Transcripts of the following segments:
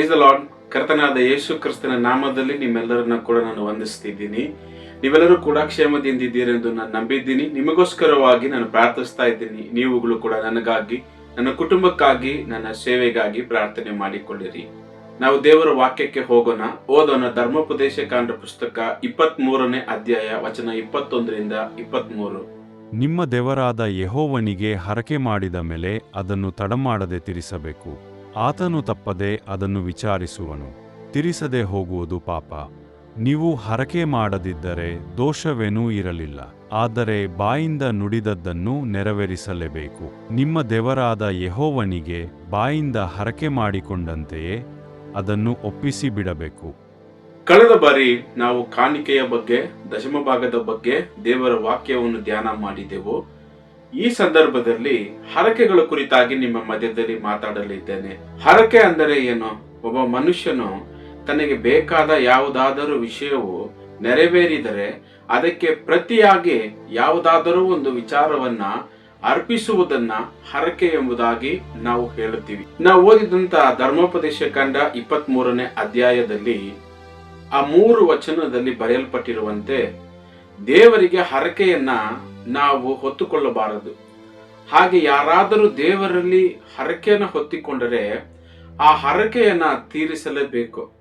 Price lord ಕರ್ತನಾದ ಯೇಸು ಕ್ರಿಸ್ತನ ನಾಮದಲ್ಲಿ ನಿಮ್ಮೆಲ್ಲರನ್ನ ಕೂಡ ನಾನು ವಂದಿಸ್ತಿದ್ದೀನಿ. ನೀವೆಲ್ಲರೂ ಕೂಡ ಕ್ಷೇಮದಿಂದ ಕ್ಷೇಮದಿಂದಿದ್ದೀರೆಂದು ನಾನು ನಂಬಿದ್ದೀನಿ. ನಿಮಗೋಸ್ಕರವಾಗಿ ನಾನು ಪ್ರಾರ್ಥಿಸ್ತಾ ಇದ್ದೀನಿ. ನೀವುಗಳು ಕೂಡ ನನಗಾಗಿ, ನನ್ನ ಕುಟುಂಬಕ್ಕಾಗಿ, ನನ್ನ ಸೇವೆಗಾಗಿ ಪ್ರಾರ್ಥನೆ ಮಾಡಿಕೊಳ್ಳಿರಿ. ನಾವು ದೇವರ ವಾಕ್ಯಕ್ಕೆ ಹೋಗೋಣ. ಓದೋಣ ಧರ್ಮೋಪದೇಶ ಕಾಂಡ ಪುಸ್ತಕ ಇಪ್ಪತ್ತ್ ಮೂರನೇ ಅಧ್ಯಾಯ, ವಚನ ಇಪ್ಪತ್ತೊಂದರಿಂದ ಇಪ್ಪತ್ತ್ ನಿಮ್ಮ ದೇವರಾದ ಯಹೋವನಿಗೆ ಹರಕೆ ಮಾಡಿದ ಮೇಲೆ ಅದನ್ನು ತಡಮಾಡದೆ ತಿರಿಸಬೇಕು. ಆತನು ತಪ್ಪದೆ ಅದನ್ನು ವಿಚಾರಿಸುವನು. ತಿರಿಸದೆ ಹೋಗುವುದು ಪಾಪ. ನೀವು ಹರಕೆ ಮಾಡದಿದ್ದರೆ ದೋಷವೇನೂ ಇರಲಿಲ್ಲ. ಆದರೆ ಬಾಯಿಂದ ನುಡಿದದ್ದನ್ನು ನೆರವೇರಿಸಲೇಬೇಕು. ನಿಮ್ಮ ದೇವರಾದ ಯಹೋವನಿಗೆ ಬಾಯಿಂದ ಹರಕೆ ಮಾಡಿಕೊಂಡಂತೆಯೇ ಅದನ್ನು ಒಪ್ಪಿಸಿ ಬಿಡಬೇಕು ಕಳೆದ ಬಾರಿ ನಾವು ಕಾಣಿಕೆಯ ಬಗ್ಗೆ, ದಶಮ ಭಾಗದ ಬಗ್ಗೆ ದೇವರ ವಾಕ್ಯವನ್ನು ಧ್ಯಾನ ಮಾಡಿದೆವು. ಈ ಸಂದರ್ಭದಲ್ಲಿ ಹರಕೆಗಳ ಕುರಿತಾಗಿ ನಿಮ್ಮ ಮಧ್ಯದಲ್ಲಿ ಮಾತಾಡಲಿದ್ದೇನೆ. ಹರಕೆ ಅಂದರೆ ಏನು? ಒಬ್ಬ ಮನುಷ್ಯನು ತನಗೆ ಬೇಕಾದ ಯಾವುದಾದರೂ ವಿಷಯವು ನೆರವೇರಿದರೆ ಅದಕ್ಕೆ ಪ್ರತಿಯಾಗಿ ಯಾವುದಾದರೂ ಒಂದು ವಿಚಾರವನ್ನ ಅರ್ಪಿಸುವುದನ್ನ ಹರಕೆ ಎಂಬುದಾಗಿ ನಾವು ಹೇಳುತ್ತೀವಿ. ನಾವು ಓದಿದಂತ ಧರ್ಮೋಪದೇಶ ಕಂಡ ಇಪ್ಪತ್ತ್ ಮೂರನೇ ಅಧ್ಯಾಯದಲ್ಲಿ ಆ ಮೂರು ವಚನದಲ್ಲಿ ಬರೆಯಲ್ಪಟ್ಟಿರುವಂತೆ ದೇವರಿಗೆ ಹರಕೆಯನ್ನ ನಾವು ಹೊತ್ತುಕೊಳ್ಳಬಾರದು. ಹಾಗೆ ಯಾರಾದರೂ ದೇವರಲ್ಲಿ ಹರಕೆಯನ್ನು ಹೊತ್ತಿಕೊಂಡರೆ ಆ ಹರಕೆಯನ್ನು ತೀರಿಸಲೇಬೇಕು.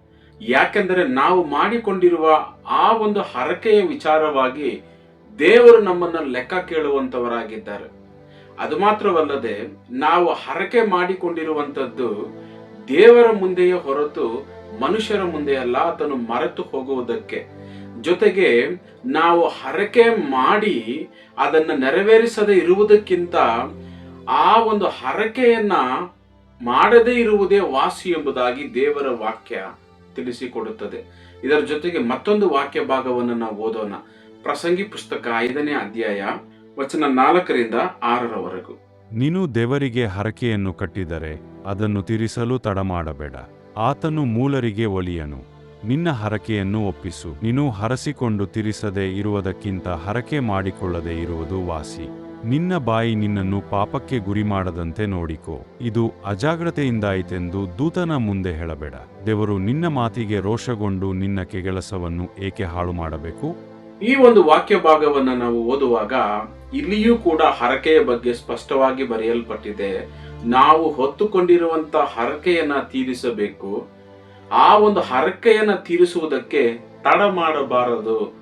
ಯಾಕೆಂದರೆ ನಾವು ಮಾಡಿಕೊಂಡಿರುವ ಆ ಒಂದು ಹರಕೆಯ ವಿಚಾರವಾಗಿ ದೇವರು ನಮ್ಮನ್ನ ಲೆಕ್ಕ ಕೇಳುವಂತವರಾಗಿದ್ದಾರೆ. ಅದು ಮಾತ್ರವಲ್ಲದೆ ನಾವು ಹರಕೆ ಮಾಡಿಕೊಂಡಿರುವಂತದ್ದು ದೇವರ ಮುಂದೆಯೇ ಹೊರತು ಮನುಷ್ಯರ ಮುಂದೆ ಅಲ್ಲ ಮರೆತು ಹೋಗುವುದಕ್ಕೆ. ಜೊತೆಗೆ ನಾವು ಹರಕೆ ಮಾಡಿ ಅದನ್ನು ನೆರವೇರಿಸದೆ ಇರುವುದಕ್ಕಿಂತ ಆ ಒಂದು ಹರಕೆಯನ್ನ ಮಾಡದೇ ಇರುವುದೇ ವಾಸಿ ಎಂಬುದಾಗಿ ದೇವರ ವಾಕ್ಯ ತಿಳಿಸಿಕೊಡುತ್ತದೆ. ಇದರ ಜೊತೆಗೆ ಮತ್ತೊಂದು ವಾಕ್ಯ ಭಾಗವನ್ನು ನಾವು ಓದೋಣ. ಪ್ರಸಂಗಿ ಪುಸ್ತಕ ಐದನೇ ಅಧ್ಯಾಯ ವಚನ ನಾಲ್ಕರಿಂದ ಆರರವರೆಗೂ. ನೀನು ದೇವರಿಗೆ ಹರಕೆಯನ್ನು ಕಟ್ಟಿದರೆ ಅದನ್ನು ತೀರಿಸಲು ತಡಮಾಡಬೇಡ. ಆತನು ಮೂಲರಿಗೆ ಒಲಿಯನು. ನಿನ್ನ ಹರಕೆಯನ್ನು ಒಪ್ಪಿಸು. ನೀನು ಹರಸಿಕೊಂಡು ತಿರಿಸದೆ ಇರುವುದಕ್ಕಿಂತ ಹರಕೆ ಮಾಡಿಕೊಳ್ಳದೆ ಇರುವುದು ವಾಸಿ. ನಿನ್ನ ಬಾಯಿ ನಿನ್ನನ್ನು ಪಾಪಕ್ಕೆ ಗುರಿ ಮಾಡದಂತೆ ನೋಡಿಕೋ. ಇದು ಅಜಾಗ್ರತೆಯಿಂದಾಯಿತೆಂದು ದೂತನ ಮುಂದೆ ಹೇಳಬೇಡ. ದೇವರು ನಿನ್ನ ಮಾತಿಗೆ ರೋಷಗೊಂಡು ನಿನ್ನ ಕೆಗೆಲಸವನ್ನು ಏಕೆ ಹಾಳು ಮಾಡಬೇಕು ಈ ಒಂದು ವಾಕ್ಯ ಭಾಗವನ್ನು ನಾವು ಓದುವಾಗ ಇಲ್ಲಿಯೂ ಕೂಡ ಹರಕೆಯ ಬಗ್ಗೆ ಸ್ಪಷ್ಟವಾಗಿ ಬರೆಯಲ್ಪಟ್ಟಿದೆ. ನಾವು ಹೊತ್ತುಕೊಂಡಿರುವಂತ ಹರಕೆಯನ್ನ ತೀರಿಸಬೇಕು. ಆ ಒಂದು ಹರಕೆಯನ್ನು ತೀರಿಸುವುದಕ್ಕೆ ತಡ ಮಾಡಬಾರದು.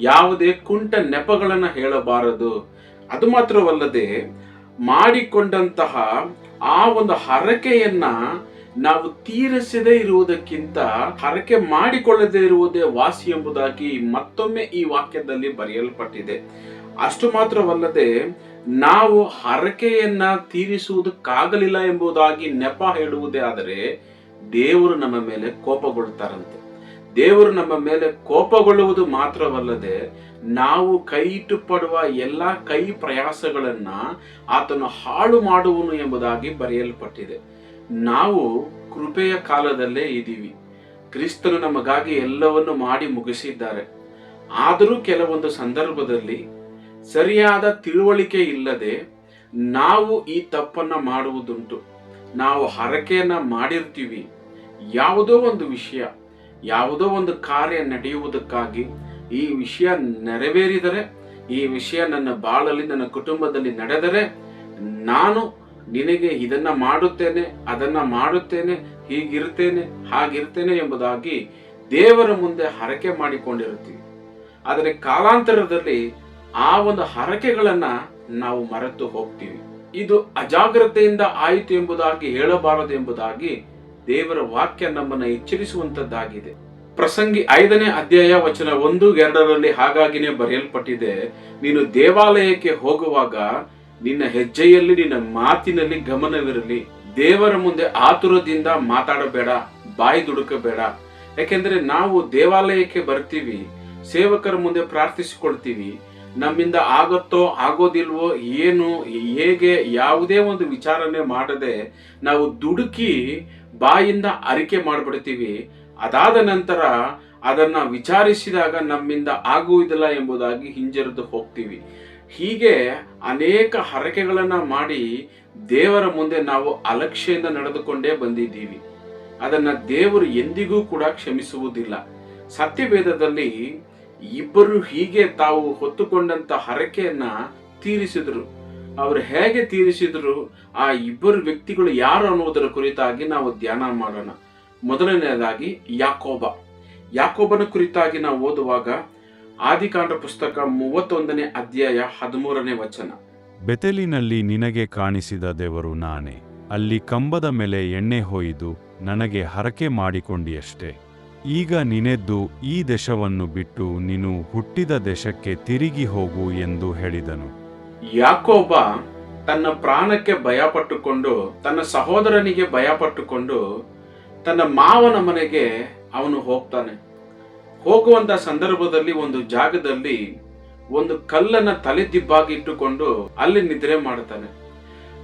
ಯಾವುದೇ ಕುಂಟ ನೆಪಗಳನ್ನು ಹೇಳಬಾರದು. ಅದು ಮಾತ್ರವಲ್ಲದೆ ಮಾಡಿಕೊಂಡಂತಹ ಆ ಒಂದು ಹರಕೆಯನ್ನ ನಾವು ತೀರಿಸದೇ ಇರುವುದಕ್ಕಿಂತ ಹರಕೆ ಮಾಡಿಕೊಳ್ಳದೇ ಇರುವುದೇ ವಾಸಿ ಎಂಬುದಾಗಿ ಮತ್ತೊಮ್ಮೆ ಈ ವಾಕ್ಯದಲ್ಲಿ ಬರೆಯಲ್ಪಟ್ಟಿದೆ. ಅಷ್ಟು ಮಾತ್ರವಲ್ಲದೆ ನಾವು ಹರಕೆಯನ್ನ ತೀರಿಸುವುದಕ್ಕಾಗಲಿಲ್ಲ ಎಂಬುದಾಗಿ ನೆಪ ಹೇಳುವುದೇ ಆದರೆ ದೇವರು ನಮ್ಮ ಮೇಲೆ ಕೋಪಗೊಳ್ತಾರಂತೆ. ದೇವರು ನಮ್ಮ ಮೇಲೆ ಕೋಪಗೊಳ್ಳುವುದು ಮಾತ್ರವಲ್ಲದೆ ನಾವು ಕೈ ಇಟ್ಟುಪಡುವ ಎಲ್ಲ ಕೈ ಪ್ರಯಾಸಗಳನ್ನ ಆತನು ಹಾಳು ಮಾಡುವನು ಎಂಬುದಾಗಿ ಬರೆಯಲ್ಪಟ್ಟಿದೆ. ನಾವು ಕೃಪೆಯ ಕಾಲದಲ್ಲೇ ಇದ್ದೀವಿ. ಕ್ರಿಸ್ತನು ನಮಗಾಗಿ ಎಲ್ಲವನ್ನು ಮಾಡಿ ಮುಗಿಸಿದ್ದಾರೆ. ಆದರೂ ಕೆಲವೊಂದು ಸಂದರ್ಭದಲ್ಲಿ ಸರಿಯಾದ ತಿಳುವಳಿಕೆ ಇಲ್ಲದೆ ನಾವು ಈ ತಪ್ಪನ್ನ ಮಾಡುವುದುಂಟು. ನಾವು ಹರಕೆಯನ್ನ ಮಾಡಿರ್ತೀವಿ. ಯಾವುದೋ ಒಂದು ವಿಷಯ, ಯಾವುದೋ ಒಂದು ಕಾರ್ಯ ನಡೆಯುವುದಕ್ಕಾಗಿ ಈ ವಿಷಯ ನೆರವೇರಿದರೆ, ಈ ವಿಷಯ ನನ್ನ ಬಾಳಲ್ಲಿ, ನನ್ನ ಕುಟುಂಬದಲ್ಲಿ ನಡೆದರೆ ನಾನು ನಿನಗೆ ಇದನ್ನ ಮಾಡುತ್ತೇನೆ, ಅದನ್ನ ಮಾಡುತ್ತೇನೆ, ಹೀಗಿರ್ತೇನೆ, ಹಾಗಿರ್ತೇನೆ ಎಂಬುದಾಗಿ ದೇವರ ಮುಂದೆ ಹರಕೆ ಮಾಡಿಕೊಂಡಿರುತ್ತೀವಿ. ಆದರೆ ಕಾಲಾಂತರದಲ್ಲಿ ಆ ಒಂದು ಹರಕೆಗಳನ್ನ ನಾವು ಮರೆತು ಹೋಗ್ತೀವಿ. ಇದು ಅಜಾಗ್ರತೆಯಿಂದ ಆಯಿತು ಎಂಬುದಾಗಿ ಹೇಳಬಾರದು ಎಂಬುದಾಗಿ ದೇವರ ವಾಕ್ಯ ನಮ್ಮನ್ನ ಎಚ್ಚರಿಸುವಂತದ್ದಾಗಿದೆ. ಪ್ರಸಂಗಿ ಐದನೇ ಅಧ್ಯಾಯ ವಚನ ಒಂದು ಎರಡರಲ್ಲಿ ಹಾಗಾಗಿನೇ ಬರೆಯಲ್ಪಟ್ಟಿದೆ, ನೀನು ದೇವಾಲಯಕ್ಕೆ ಹೋಗುವಾಗ ನಿನ್ನ ಹೆಜ್ಜೆಯಲ್ಲಿ, ನಿನ್ನ ಮಾತಿನಲ್ಲಿ ಗಮನವಿರಲಿ. ದೇವರ ಮುಂದೆ ಆತುರದಿಂದ ಮಾತಾಡಬೇಡ, ಬಾಯಿ ದುಡುಕಬೇಡ. ಯಾಕೆಂದ್ರೆ ನಾವು ದೇವಾಲಯಕ್ಕೆ ಬರ್ತೀವಿ, ಸೇವಕರ ಮುಂದೆ ಪ್ರಾರ್ಥಿಸಿಕೊಳ್ತೀವಿ. ನಮ್ಮಿಂದ ಆಗತ್ತೋ, ಆಗೋದಿಲ್ವೋ, ಏನು, ಹೇಗೆ, ಯಾವುದೇ ಒಂದು ವಿಚಾರಣೆ ಮಾಡದೆ ನಾವು ದುಡುಕಿ ಬಾಯಿಂದ ಅರಿಕೆ ಮಾಡಿಬಿಡ್ತೀವಿ. ಅದಾದ ನಂತರ ಅದನ್ನ ವಿಚಾರಿಸಿದಾಗ ನಮ್ಮಿಂದ ಆಗುವುದಿಲ್ಲ ಎಂಬುದಾಗಿ ಹಿಂಜರಿದು ಹೋಗ್ತೀವಿ. ಹೀಗೆ ಅನೇಕ ಹರಕೆಗಳನ್ನು ಮಾಡಿ ದೇವರ ಮುಂದೆ ನಾವು ಅಲಕ್ಷ್ಯದಿಂದ ನಡೆದುಕೊಂಡೇ ಬಂದಿದ್ದೀವಿ. ಅದನ್ನ ದೇವರು ಎಂದಿಗೂ ಕೂಡ ಕ್ಷಮಿಸುವುದಿಲ್ಲ. ಸತ್ಯವೇದದಲ್ಲಿ ಇಬ್ಬರು ಹೀಗೆ ತಾವು ಹೊತ್ತುಕೊಂಡಂತ ಹರಕೆಯನ್ನ ತೀರಿಸಿದ್ರು. ಅವರು ಹೇಗೆ ತೀರಿಸಿದ್ರು, ಆ ಇಬ್ಬರು ವ್ಯಕ್ತಿಗಳು ಯಾರು ಅನ್ನುವುದರ ಕುರಿತಾಗಿ ನಾವು ಧ್ಯಾನ ಮಾಡೋಣ. ಮೊದಲನೆಯದಾಗಿ ಯಾಕೋಬ. ಯಾಕೋಬನ ಕುರಿತಾಗಿ ನಾವು ಓದುವಾಗ ಆದಿಕಾಂಡ ಪುಸ್ತಕ ಮೂವತ್ತೊಂದನೇ ಅಧ್ಯಾಯ ಹದಿಮೂರನೇ ವಚನ. ಬೆತೆಲಿನಲ್ಲಿ ನಿನಗೆ ಕಾಣಿಸಿದ ದೇವರು ನಾನೇ. ಅಲ್ಲಿ ಕಂಬದ ಮೇಲೆ ಎಣ್ಣೆ ಹೊಯ್ದು ನನಗೆ ಹರಕೆ ಮಾಡಿಕೊಂಡಿಯಷ್ಟೆ. ಈಗ ನಿನೆದ್ದು ಈ ದೇಶವನ್ನು ಬಿಟ್ಟು ನೀನು ಹುಟ್ಟಿದ ದೇಶಕ್ಕೆ ತಿರುಗಿ ಹೋಗು ಎಂದು ಹೇಳಿದನು. ಯಾಕೋಬ ತನ್ನ ಪ್ರಾಣಕ್ಕೆ ಭಯಪಟ್ಟುಕೊಂಡು, ತನ್ನ ಸಹೋದರನಿಗೆ ಭಯಪಟ್ಟುಕೊಂಡು ತನ್ನ ಮಾವನ ಮನೆಗೆ ಅವನು ಹೋಗ್ತಾನೆ. ಹೋಗುವಂತ ಸಂದರ್ಭದಲ್ಲಿ ಒಂದು ಜಾಗದಲ್ಲಿ ಒಂದು ಕಲ್ಲನ್ನ ತಲೆದಿಬ್ಬಾಗಿ ಇಟ್ಟುಕೊಂಡು ಅಲ್ಲಿ ನಿದ್ರೆ ಮಾಡ್ತಾನೆ.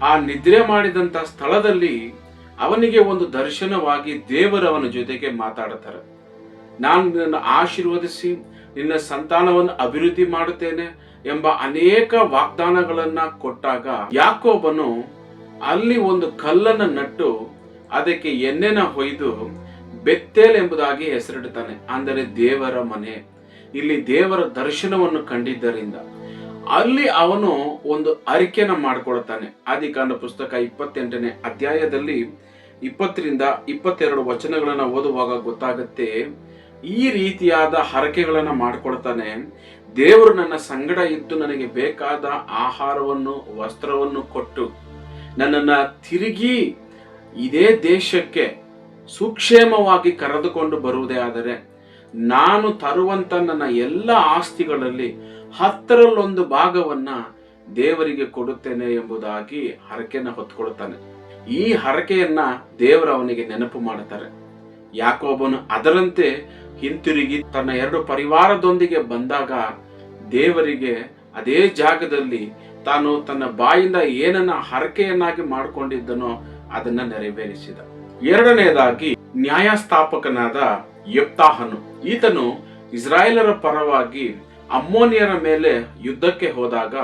ಆ ನಿದ್ರೆ ಮಾಡಿದಂತ ಸ್ಥಳದಲ್ಲಿ ಅವನಿಗೆ ಒಂದು ದರ್ಶನವಾಗಿ ದೇವರವನ ಜೊತೆಗೆ ಮಾತಾಡುತ್ತಾರೆ ನಾನು ನಿನ್ನನ್ನು ಆಶೀರ್ವದಿಸಿ, ನಿನ್ನ ಸಂತಾನವನ್ನು ಅಭಿವೃದ್ಧಿ ಮಾಡುತ್ತೇನೆ. ಎಂಬ ಅನೇಕ ವಾಗ್ದಾನಗಳನ್ನ ಕೊಟ್ಟಾಗ ಯಾಕೋಬನು ಅಲ್ಲಿ ಒಂದು ಕಲ್ಲನ್ನ ನಟ್ಟು ಅದಕ್ಕೆ ಎಣ್ಣೆನ ಹೊಯ್ದು ಬೆತ್ತೇಲ್ ಎಂಬುದಾಗಿ ಹೆಸರಿಡುತ್ತಾನೆ ಅಂದರೆ ದೇವರ ಮನೆ. ಇಲ್ಲಿ ದೇವರ ದರ್ಶನವನ್ನು ಕಂಡಿದ್ದರಿಂದ. ಅಲ್ಲಿ ಅವನು ಒಂದು ಅರಿಕೆನ ಮಾಡಿಕೊಳ್ತಾನೆ. ಆದಿಕಾಂಡ ಪುಸ್ತಕ ಇಪ್ಪತ್ತೆಂಟನೇ ಅಧ್ಯಾಯದಲ್ಲಿ ಇಪ್ಪತ್ತರಿಂದ ಇಪ್ಪತ್ತೆರಡು ವಚನಗಳನ್ನ ಓದುವಾಗ ಗೊತ್ತಾಗುತ್ತೆ, ಈ ರೀತಿಯಾದ ಹರಕೆಗಳನ್ನ ಮಾಡ್ಕೊಳ್ತಾನೆ. ದೇವರು ನನ್ನ ಸಂಗಡ ಇದ್ದು ನನಗೆ ಬೇಕಾದ ಆಹಾರವನ್ನು, ವಸ್ತ್ರವನ್ನು ಕೊಟ್ಟು ನನ್ನನ್ನು ತಿರುಗಿ ಇದೇ ದೇಶಕ್ಕೆ ಸುಕ್ಷೇಮವಾಗಿ ಕರೆದುಕೊಂಡು ಬರುವುದೇ ಆದರೆ ನಾನು ತರುವಂತ ನನ್ನ ಎಲ್ಲ ಆಸ್ತಿಗಳಲ್ಲಿ ಹತ್ತರಲ್ಲೊಂದು ಭಾಗವನ್ನ ದೇವರಿಗೆ ಕೊಡುತ್ತೇನೆ ಎಂಬುದಾಗಿ ಹರಕೆಯನ್ನು ಹೊತ್ಕೊಳ್ತಾನೆ. ಈ ಹರಕೆಯನ್ನ ದೇವರು ಅವನಿಗೆ ನೆನಪು ಮಾಡುತ್ತಾರೆ ಯಾಕೋಬನು ಅದರಂತೆ ಹಿಂತಿರುಗಿ ತನ್ನ ಎರಡು ಪರಿವಾರದೊಂದಿಗೆ ಬಂದಾಗ ದೇವರಿಗೆ ಅದೇ ಜಾಗದಲ್ಲಿ ತಾನು ತನ್ನ ಬಾಯಿಂದ ಏನನ್ನ ಹರಕೆಯನ್ನಾಗಿ ಮಾಡಿಕೊಂಡಿದ್ದನೋ ಅದನ್ನ ನೆರವೇರಿಸಿದ. ಎರಡನೆಯದಾಗಿ ನ್ಯಾಯಸ್ಥಾಪಕನಾದ ಯಪ್ತಾಹನು. ಈತನು ಇಸ್ರಾಯೇಲರ ಪರವಾಗಿ ಅಮ್ಮೋನಿಯರ ಮೇಲೆ ಯುದ್ಧಕ್ಕೆ ಹೋದಾಗ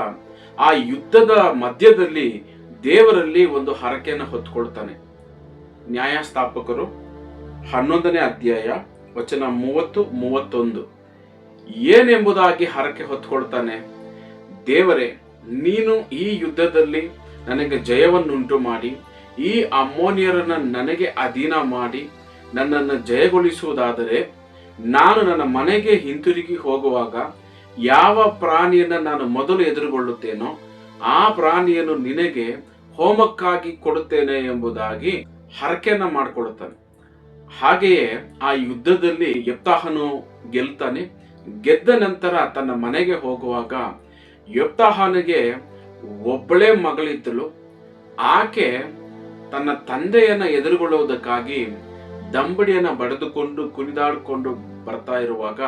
ಆ ಯುದ್ಧದ ಮಧ್ಯದಲ್ಲಿ ದೇವರಲ್ಲಿ ಒಂದು ಹರಕೆಯನ್ನು ಹೊತ್ಕೊಳ್ತಾನೆ. ನ್ಯಾಯಸ್ಥಾಪಕರು ಹನ್ನೊಂದನೇ ಅಧ್ಯಾಯ ವಚನ ಮೂವತ್ತು, ಮೂವತ್ತೊಂದು. ಏನೆಂಬುದಾಗಿ ಹರಕೆ ಹೊತ್ಕೊಳ್ತಾನೆ? ದೇವರೇ, ನೀನು ಈ ಯುದ್ಧದಲ್ಲಿ ನನಗೆ ಜಯವನ್ನುಂಟು ಮಾಡಿ, ಈ ಅಮ್ಮೋನಿಯರನ್ನ ನನಗೆ ಅಧೀನ ಮಾಡಿ, ನನ್ನನ್ನು ಜಯಗೊಳಿಸುವುದಾದರೆ, ನಾನು ನನ್ನ ಮನೆಗೆ ಹಿಂತಿರುಗಿ ಹೋಗುವಾಗ ಯಾವ ಪ್ರಾಣಿಯನ್ನು ನಾನು ಮೊದಲು ಎದುರುಗೊಳ್ಳುತ್ತೇನೋ, ಆ ಪ್ರಾಣಿಯನ್ನು ನಿನಗೆ ಹೋಮಕ್ಕಾಗಿ ಕೊಡುತ್ತೇನೆ ಎಂಬುದಾಗಿ ಹರಕೆಯನ್ನ ಮಾಡಿಕೊಳ್ಳುತ್ತಾನೆ ಹಾಗೆಯೇ ಆ ಯುದ್ಧದಲ್ಲಿ ಯಪ್ತಾಹನು ಗೆಲ್ತಾನೆ. ಗೆದ್ದ ನಂತರ ತನ್ನ ಮನೆಗೆ ಹೋಗುವಾಗ ಯಪ್ತಾಹನಿಗೆ ಒಬ್ಬಳೇ ಮಗಳಿದ್ದಳು. ಆಕೆ ತನ್ನ ತಂದೆಯನ್ನ ಎದುರುಗೊಳ್ಳುವುದಕ್ಕಾಗಿ ದಂಬಡಿಯನ್ನ ಬಡಿದುಕೊಂಡು ಕುಣಿದಾಡಿಕೊಂಡು ಬರ್ತಾ ಇರುವಾಗ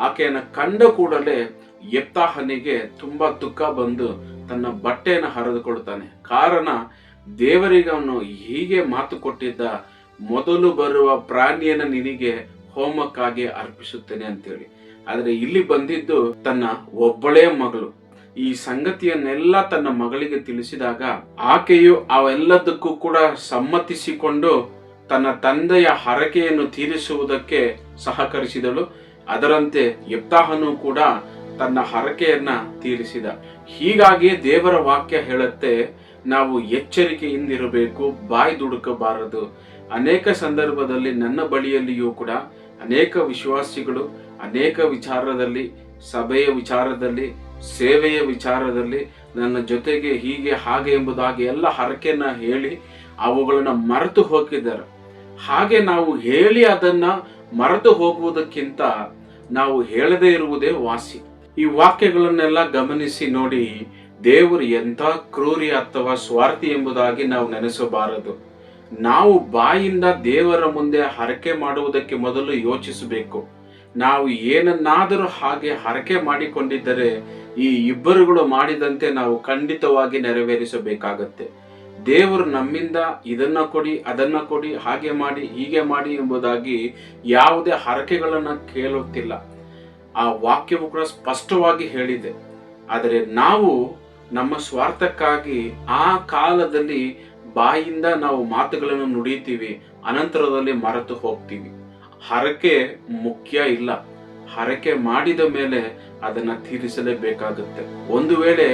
ಆಕೆಯನ್ನ ಕಂಡ ಕೂಡಲೇ ಯಪ್ತಾಹನಿಗೆ ತುಂಬಾ ದುಃಖ ಬಂದು ತನ್ನ ಬಟ್ಟೆಯನ್ನು ಹರಿದುಕೊಳ್ತಾನೆ. ಕಾರಣ ದೇವರಿಗೆ ಅವನು ಹೀಗೆ ಮಾತು ಕೊಟ್ಟಿದ್ದ ಮೊದಲು ಬರುವ ಪ್ರಾಣಿಯನ್ನ ನಿನಗೆ ಹೋಮಕ್ಕಾಗಿ ಅರ್ಪಿಸುತ್ತೇನೆ ಅಂತೇಳಿ. ಆದರೆ ಇಲ್ಲಿ ಬಂದಿದ್ದು ತನ್ನ ಒಬ್ಬಳೇ ಮಗಳು. ಈ ಸಂಗತಿಯನ್ನೆಲ್ಲ ತನ್ನ ಮಗಳಿಗೆ ತಿಳಿಸಿದಾಗ ಆಕೆಯು ಅವೆಲ್ಲದಕ್ಕೂ ಕೂಡ ಸಮ್ಮತಿಸಿಕೊಂಡು ತನ್ನ ತಂದೆಯ ಹರಕೆಯನ್ನು ತೀರಿಸುವುದಕ್ಕೆ ಸಹಕರಿಸಿದಳು. ಅದರಂತೆ ಯಪ್ತಾಹನು ಕೂಡ ತನ್ನ ಹರಕೆಯನ್ನ ತೀರಿಸಿದ. ಹೀಗಾಗಿ ದೇವರ ವಾಕ್ಯ ಹೇಳುತ್ತೆ, ನಾವು ಎಚ್ಚರಿಕೆಯಿಂದಿರಬೇಕು, ಬಾಯಿ ದುಡುಕಬಾರದು. ಅನೇಕ ಸಂದರ್ಭದಲ್ಲಿ ನನ್ನ ಬಳಿಯಲ್ಲಿಯೂ ಕೂಡ ಅನೇಕ ವಿಶ್ವಾಸಿಗಳು, ಅನೇಕ ವಿಚಾರದಲ್ಲಿ, ಸಭೆಯ ವಿಚಾರದಲ್ಲಿ, ಸೇವೆಯ ವಿಚಾರದಲ್ಲಿ ನನ್ನ ಜೊತೆಗೆ ಹೀಗೆ, ಹಾಗೆ ಎಂಬುದಾಗಿ ಎಲ್ಲ ಹರಕೆಯನ್ನ ಹೇಳಿ ಅವುಗಳನ್ನು ಮರೆತು ಹೋಗಿದ್ದಾರೆ. ಹಾಗೆ ನಾವು ಹೇಳಿ ಅದನ್ನ ಮರೆತು ಹೋಗುವುದಕ್ಕಿಂತ ನಾವು ಹೇಳದೇ ಇರುವುದೇ ವಾಸಿ. ಈ ವಾಕ್ಯಗಳನ್ನೆಲ್ಲ ಗಮನಿಸಿ ನೋಡಿ, ದೇವರು ಎಂಥ ಕ್ರೂರಿ ಅಥವಾ ಸ್ವಾರ್ಥಿ ಎಂಬುದಾಗಿ ನಾವು ನೆನೆಸಬಾರದು. ನಾವು ಬಾಯಿಂದ ದೇವರ ಮುಂದೆ ಹರಕೆ ಮಾಡುವುದಕ್ಕೆ ಮೊದಲು ಯೋಚಿಸಬೇಕು. ನಾವು ಏನನ್ನಾದರೂ ಹಾಗೆ ಹರಕೆ ಮಾಡಿಕೊಂಡಿದ್ದರೆ ಈ ಇಬ್ಬರುಗಳು ಮಾಡಿದಂತೆ ನಾವು ಖಂಡಿತವಾಗಿ ನೆರವೇರಿಸಬೇಕಾಗತ್ತೆ. ದೇವರು ನಮ್ಮಿಂದ ಇದನ್ನ ಕೊಡಿ, ಅದನ್ನ ಕೊಡಿ, ಹಾಗೆ ಮಾಡಿ, ಹೀಗೆ ಮಾಡಿ ಎಂಬುದಾಗಿ ಯಾವುದೇ ಹರಕೆಗಳನ್ನ ಕೇಳುತ್ತಿಲ್ಲ. ಆ ವಾಕ್ಯವು ಕೂಡ ಸ್ಪಷ್ಟವಾಗಿ ಹೇಳಿದೆ. ಆದರೆ ನಾವು ನಮ್ಮ ಸ್ವಾರ್ಥಕ್ಕಾಗಿ ಆ ಕಾಲದಲ್ಲಿ ಬಾಯಿಂದ ನಾವು ಮಾತುಗಳನ್ನು ನುಡಿತೀವಿ ಅನಂತರದಲ್ಲಿ ಮರೆತು ಹೋಗ್ತೀವಿ. ಹರಕೆ ಮುಖ್ಯ ಇಲ್ಲ. ಹರಕೆ ಮಾಡಿದ ಮೇಲೆ ಅದನ್ನ ತೀರಿಸಲೇಬೇಕಾಗುತ್ತೆ. ಒಂದು ವೇಳೆ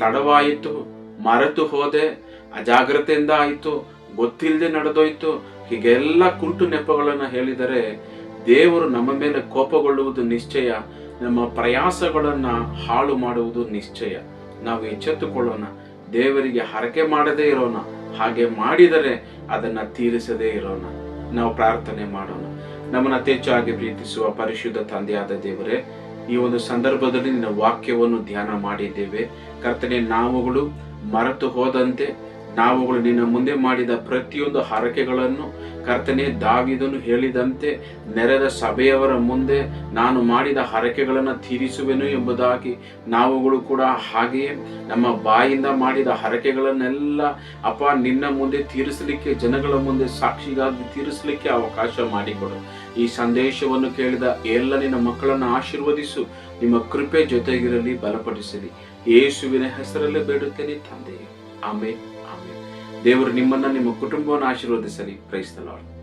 ತಡವಾಯಿತು, ಮರೆತು ಹೋದೆ, ಅಜಾಗ್ರತೆಯಿಂದ ಆಯಿತು ಗೊತ್ತಿಲ್ಲದೆ ನಡೆದೋಯ್ತು, ಹೀಗೆಲ್ಲ ಕುಂಟು ನೆಪಗಳನ್ನ ಹೇಳಿದರೆ ದೇವರು ನಮ್ಮ ಮೇಲೆ ಕೋಪಗೊಳ್ಳುವುದು ನಿಶ್ಚಯ, ನಮ್ಮ ಪ್ರಯಾಸಗಳನ್ನ ಹಾಳು ಮಾಡುವುದು ನಿಶ್ಚಯ. ನಾವು ಎಚ್ಚೆತ್ತುಕೊಳ್ಳೋಣ, ದೇವರಿಗೆ ಹರಕೆ ಮಾಡದೇ ಇರೋಣ. ಹಾಗೆ ಮಾಡಿದರೆ ಅದನ್ನ ತೀರಿಸದೇ ಇರೋಣ. ನಾವು ಪ್ರಾರ್ಥನೆ ಮಾಡೋಣ. ನಮ್ಮನ್ನು ಹೆಚ್ಚಾಗಿ ಪ್ರೀತಿಸುವ ಪರಿಶುದ್ಧ ತಂದೆಯಾದ ದೇವರೇ, ಈ ಒಂದು ಸಂದರ್ಭದಲ್ಲಿ ನಿನ್ನ ವಾಕ್ಯವನ್ನು ಧ್ಯಾನ ಮಾಡಿದ್ದೇವೆ. ಕರ್ತನೆ, ನಾವುಗಳು ಮರೆತು ಹೋದಂತೆ, ನಾವುಗಳು ನಿನ್ನ ಮುಂದೆ ಮಾಡಿದ ಪ್ರತಿಯೊಂದು ಹರಕೆಗಳನ್ನು ಕರ್ತನೆ ದಾವಿದನು ಹೇಳಿದಂತೆ ನೆರೆದ ಸಭೆಯವರ ಮುಂದೆ ನಾನು ಮಾಡಿದ ಹರಕೆಗಳನ್ನು ತೀರಿಸುವೆನು ಎಂಬುದಾಗಿ ನಾವುಗಳು ಕೂಡ ಹಾಗೆಯೇ ನಮ್ಮ ಬಾಯಿಂದ ಮಾಡಿದ ಹರಕೆಗಳನ್ನೆಲ್ಲ, ಅಪ್ಪ, ನಿನ್ನ ಮುಂದೆ ತೀರಿಸಲಿಕ್ಕೆ, ಜನಗಳ ಮುಂದೆ ಸಾಕ್ಷಿಗಾಗಿ ತೀರಿಸಲಿಕ್ಕೆ ಅವಕಾಶ ಮಾಡಿಕೊಡು. ಈ ಸಂದೇಶವನ್ನು ಕೇಳಿದ ಎಲ್ಲ ನಿನ್ನ ಮಕ್ಕಳನ್ನು ಆಶೀರ್ವದಿಸು. ನಿಮ್ಮ ಕೃಪೆ ಜೊತೆಗಿರಲಿ, ಬಲಪಡಿಸಲಿ. ಯೇಸುವಿನ ಹೆಸರಲ್ಲೇ ಬೇಡುತ್ತೇನೆ ತಂದೆಯೇ. ಆಮೇಲೆ ಆಮೆ ದೇವರು ನಿಮ್ಮನ್ನ ನಿಮ್ಮ ಕುಟುಂಬವನ್ನು ಆಶೀರ್ವದಿಸಲಿ. ಕ್ರೈಸ್ತಲಾಡ್